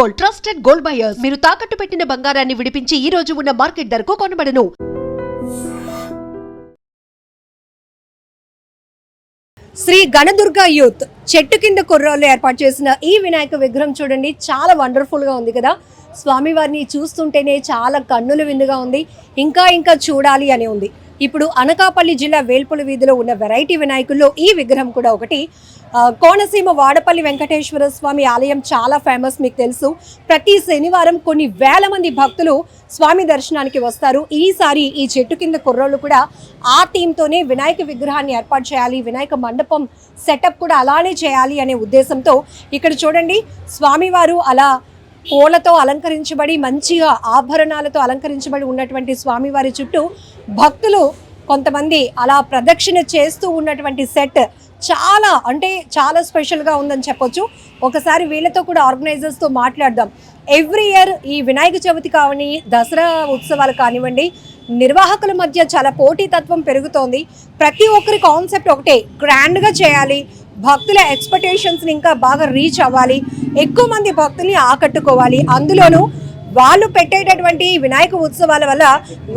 Gold trusted gold buyers. మీరు తాకట్టు పెట్టిన బంగారాన్ని విడిపించి ఈ రోజు ఉన్న మార్కెట్ ధరకు కొనబడను. శ్రీ గణదుర్గ యూత్ చెట్టు కింద కుర్రోళ్ళు ఏర్పాటు చేసిన ఈ వినాయక విగ్రహం చూడండి చాలా వండర్ఫుల్గా ఉంది కదా. స్వామివారిని చూస్తుంటేనే చాలా కన్నుల విందుగా ఉంది. ఇంకా ఇంకా చూడాలి అని ఉంది. ఇప్పుడు అనకాపల్లి జిల్లా వేల్పుల వీధిలో ఉన్న వెరైటీ వినాయకుల్లో ఈ విగ్రహం కూడా ఒకటి. కోనసీమ వాడపల్లి వెంకటేశ్వర స్వామి ఆలయం చాలా ఫేమస్ మీకు తెలుసు. ప్రతి శనివారం కొన్ని వేల మంది భక్తులు స్వామి దర్శనానికి వస్తారు. ఈసారి ఈ చెట్టు కింద కుర్రోళ్ళు కూడా ఆ థీమ్తోనే వినాయక విగ్రహాన్ని ఏర్పాటు చేయాలి వినాయక మండపం సెటప్ కూడా అలానే చేయాలి అనే ఉద్దేశంతో ఇక్కడ చూడండి స్వామివారు అలా పూలతో అలంకరించబడి మంచిగా ఆభరణాలతో అలంకరించబడి ఉన్నటువంటి స్వామివారి చుట్టూ భక్తులు కొంతమంది అలా ప్రదక్షిణ చేస్తూ ఉన్నటువంటి సెట్ చాలా అంటే చాలా స్పెషల్గా ఉందని చెప్పొచ్చు. ఒకసారి వీళ్ళతో కూడా ఆర్గనైజర్స్తో మాట్లాడదాం. ఎవ్రీ ఇయర్ ఈ వినాయక చవితి కావని దసరా ఉత్సవాలు కానివ్వండి నిర్వాహకుల మధ్య చాలా పోటీతత్వం పెరుగుతోంది. ప్రతి ఒక్కరి కాన్సెప్ట్ ఒకటే గ్రాండ్గా చేయాలి భక్తుల ఎక్స్పెక్టేషన్స్ని ఇంకా బాగా రీచ్ అవ్వాలి. ఎక్కువ మంది భక్తుల్ని ఆకట్టుకోవాలి. అందులోనూ వాళ్ళు పెట్టేటటువంటి వినాయక ఉత్సవాల వల్ల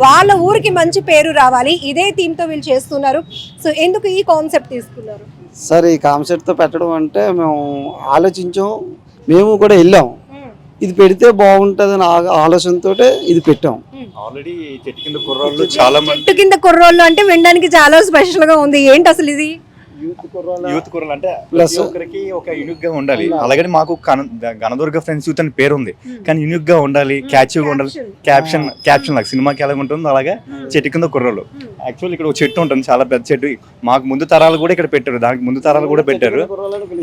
వాళ్ళ ఊరికి మంచి పేరు రావాలి. ఇదే థీమ్తో వీళ్ళు చేస్తున్నారు. సో ఎందుకు ఈ కాన్సెప్ట్ తీసుకున్నారు? సార్ ఈ కాన్సెప్ట్తో పెట్టడం అంటే మేము ఆలోచించాం. మేము కూడా వెళ్ళాం. ఇది పెడితే బాగుంటుందని ఆలోచనతో ఇది పెట్టాం. ఆల్రెడీ చెట్టు కింద కుర్రాళ్ళు చాలా మంది చెట్టు కింద కుర్రోళ్ళు అంటే వినడానికి చాలా స్పెషల్గా ఉంది. ఏంటి అసలు ఇది? యూత్ అంటే ప్రతి ఒక్కరికి ఒక యూనిక్గా ఉండాలి అలాగని మాకు కన- గణదుర్గ ఫ్రెండ్స్ యూత్ అని పేరు ఉంది కానీ యూనిక్గా ఉండాలి. క్యాచ్గా ఉండాలి క్యాప్షన్ క్యాప్షన్ లాగా. సినిమాకి ఎలా ఉంటుందో అలాగే చెట్టు కింద కుర్రోళ్ళు. యాక్చువల్ ఇక్కడ ఒక చెట్టు ఉంటుంది చాలా పెద్ద చెట్టు. మాకు ముందు తరాలు కూడా ఇక్కడ పెట్టారు. దానికి ముందు తరాలు కూడా పెట్టారు.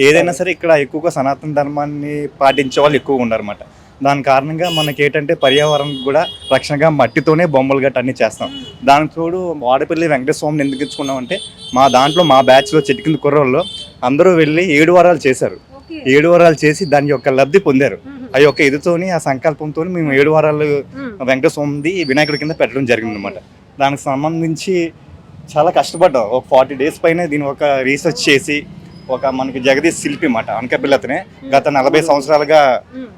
ఏదైనా సరే ఇక్కడ ఎక్కువగా సనాతన ధర్మాన్ని పాటించే వాళ్ళు ఎక్కువగా ఉన్నారన్నమాట. దాని కారణంగా మనకి ఏంటంటే పర్యావరణం కూడా రక్షణగా మట్టితోనే బొమ్మలు గట్ట అన్ని చేస్తాం. దానికి తోడు వాడపల్లి వెంకటేశ్వర ఎందుకు ఇచ్చుకున్నామంటే మా దాంట్లో మా బ్యాచ్లో చెట్టు కింద కుర్రోళ్ళు అందరూ వెళ్ళి ఏడు వారాలు చేశారు. ఏడు వారాలు చేసి దాని యొక్క లబ్ధి పొందారు. ఆ యొక్క ఇదితోని ఆ సంకల్పంతో మేము ఏడు వారాలు వెంకటేశ్వర స్వామిది వినాయకుడి కింద పెట్టడం జరిగింది అనమాట దానికి సంబంధించి చాలా కష్టపడ్డాం. ఒక ఫార్టీ డేస్ పైన దీని ఒక రీసెర్చ్ చేసి ఒక మనకి జగదీష్ శిల్పి మాట అనకాపల్లి అతనే గత నలభై సంవత్సరాలుగా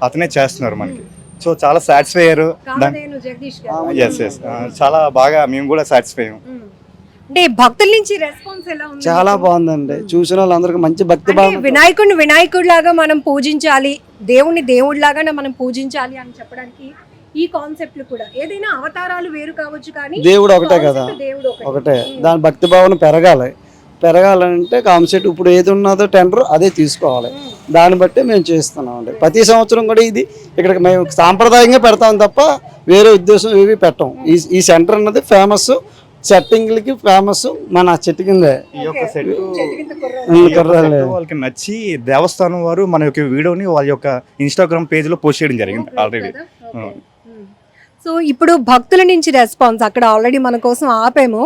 అతనే చేస్తున్నారు మనకి. సో చాలా సాటిస్ఫై అయ్యారు. కామధేను జగదీష్ గారు. ఎస్ ఎస్ చాలా బాగా మేము కూడా సాటిస్ఫై అయ్యాం. అంటే భక్తుల నుంచి రెస్పాన్స్ ఎలా ఉంది? చాలా బాగుందండి. చూసిన వాళ్ళందరికీ మంచి భక్తి భావన. వినాయకుడిని వినాయకుడిలాగా మనం పూజించాలి దేవుణ్ణి దేవుడిలాగానే మనం పూజించాలి అని చెప్పడానికి ఈ కాన్సెప్ట్లు కూడా. ఏదైనా అవతారాలు వేరు కావచ్చు కానీ దేవుడు ఒకటే కదా. దేవుడు ఒకటే. ఒకటే. దాని భక్తి భావన పెరగాలి. పెరగాలంటే కాన్సెప్ట్ ఇప్పుడు ఏది ఉన్నదో టెండర్ అదే తీసుకోవాలి. దాన్ని బట్టి మేము చేస్తున్నాం అండి ప్రతి సంవత్సరం కూడా ఇది ఇక్కడ మేము సాంప్రదాయంగా పెడతాం తప్ప వేరే ఉద్దేశం ఏవి పెట్టం. ఈ ఈ సెంటర్ అన్నది ఫేమస్ సెట్టింగ్లకి ఫేమస్ మన చెట్టు కిందే. వాళ్ళకి నచ్చి దేవస్థానం వారు మన యొక్క వీడియోని వాళ్ళ యొక్క ఇన్స్టాగ్రామ్ పేజ్లో పోస్ట్ చేయడం జరిగింది ఆల్రెడీ. సో ఇప్పుడు భక్తుల నుంచి రెస్పాన్స్ అక్కడ ఆల్రెడీ మన కోసం ఆపాము.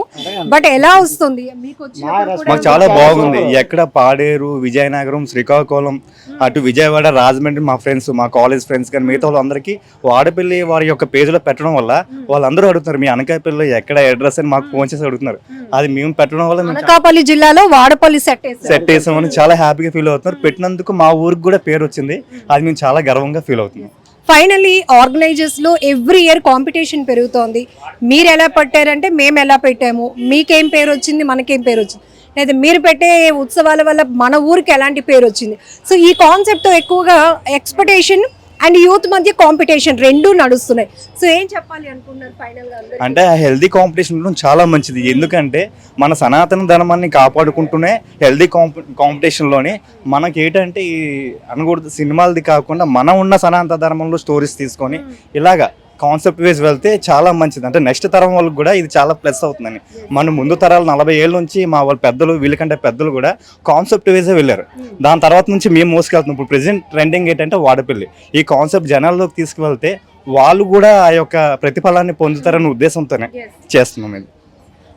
బట్ ఎలా వస్తుంది? మీకు చాలా బాగుంది. ఎక్కడ పాడేరు విజయనగరం శ్రీకాకుళం అటు విజయవాడ రాజమండ్రి మా ఫ్రెండ్స్ మా కాలేజ్ ఫ్రెండ్స్ కానీ మిగతా వాళ్ళందరికీ వాడపల్లి వారి యొక్క పేజీలో పెట్టడం వల్ల వాళ్ళందరూ అడుగుతున్నారు మీ అనకాపల్లిలో ఎక్కడ అడ్రస్ అని? మాకు ఫోన్ చేసి అడుగుతున్నారు. అది మేము పెట్టడం వల్ల అనకాపల్లి జిల్లాలో వాడపల్లి సెట్ సెట్ వేసామని చాలా హ్యాపీగా ఫీల్ అవుతున్నారు. పెట్టినందుకు మా ఊరికి కూడా పేరు వచ్చింది. అది మేము చాలా గర్వంగా ఫీల్ అవుతున్నాం. ఫైనలీ ఆర్గనైజర్స్లో ఎవ్రీ ఇయర్ కాంపిటీషన్ పెరుగుతోంది. మీరు ఎలా పెట్టారంటే మేము ఎలా పెట్టాము. మీకేం పేరు వచ్చింది మనకేం పేరు వచ్చింది. లేదా మీరు పెట్టే ఉత్సవాల వల్ల మన ఊరికి ఎలాంటి పేరు వచ్చింది. సో ఈ కాన్సెప్ట్తో ఎక్కువగా ఎక్స్పెక్టేషన్ అండ్ యూత్ మధ్య కాంపిటీషన్ రెండు నడుస్తున్నాయి. సో ఏం చెప్పాలి అనుకున్నారు ఫైనల్గా? అంటే హెల్దీ కాంపిటీషన్ ఉండడం చాలా మంచిది. ఎందుకంటే మన సనాతన ధర్మాన్ని కాపాడుకుంటూనే హెల్దీ కాంపిటీషన్లోని మనకి ఏంటంటే ఈ అనకూడదు సినిమాలది కాకుండా మనం ఉన్న సనాతన ధర్మంలో స్టోరీస్ తీసుకొని ఇలాగా కాన్సెప్ట్ వేసి వెళ్తే చాలా మంచిది. అంటే నెక్స్ట్ తరం వాళ్ళకి కూడా ఇది చాలా ప్లస్ అవుతుందని. మన ముందు తరాలు నలభై ఏళ్ళ నుంచి మా వాళ్ళ పెద్దలు వీళ్ళకంటే పెద్దలు కూడా కాన్సెప్ట్ వేసే వెళ్ళారు. దాని తర్వాత నుంచి మేము మోసుకెళ్తున్నాం. ఇప్పుడు ప్రెసెంట్ ట్రెండింగ్ ఏంటంటే వాడపల్లి. ఈ కాన్సెప్ట్ జనాల్లోకి తీసుకువెళ్తే వాళ్ళు కూడా ఆ యొక్క ప్రతిఫలాన్ని పొందుతారనే ఉద్దేశంతోనే చేస్తున్నాం ఇది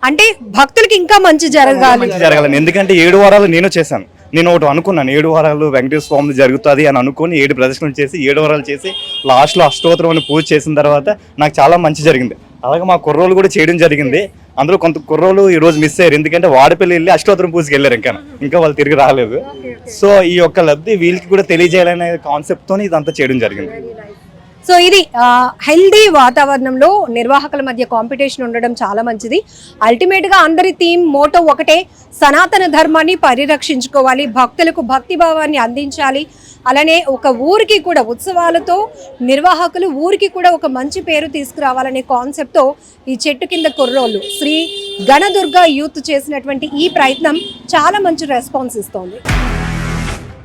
అంటే భక్తులకి ఇంకా మంచి జరగాలి. మంచి జరగాలని. ఎందుకంటే ఏడు వారాలు నేను చేశాను. నేను ఒకటి అనుకున్నాను ఏడు వారాలు వెంకటేశ్వర స్వామి జరుగుతుంది అని అనుకుని ఏడు ప్రదర్శనలు చేసి ఏడు వారాలు చేసి లాస్ట్లో అష్టోత్తరం అని పూజ చేసిన తర్వాత నాకు చాలా మంచి జరిగింది. అలాగే మా కుర్రోళ్ళు కూడా చేయడం జరిగింది. అందులో కొంత కుర్రోలు ఈ రోజు మిస్ అయ్యారు. ఎందుకంటే వాడపల్లి వెళ్ళి అష్టోత్తరం పూజకి వెళ్ళారు ఇంకా. ఇంకా వాళ్ళు తిరిగి రాలేదు. సో ఈ యొక్క లబ్ధి వీళ్ళకి కూడా తెలియజేయాలనే కాన్సెప్ట్ తోని ఇదంతా చేయడం జరిగింది. సో ఇది హెల్దీ వాతావరణంలో నిర్వాహకుల మధ్య కాంపిటీషన్ ఉండడం చాలా మంచిది. అల్టిమేట్గా అందరి థీమ్ మోటో ఒకటే సనాతన ధర్మాన్ని పరిరక్షించుకోవాలి భక్తులకు భక్తి భావాన్ని అందించాలి. అలానే ఒక ఊరికి కూడా ఉత్సవాలతో నిర్వాహకులు ఊరికి కూడా ఒక మంచి పేరు తీసుకురావాలనే కాన్సెప్ట్తో ఈ చెట్టు కింద కుర్రోళ్ళు శ్రీ గణదుర్గ యూత్ చేసినటువంటి ఈ ప్రయత్నం చాలా మంచి రెస్పాన్స్ ఇస్తోంది.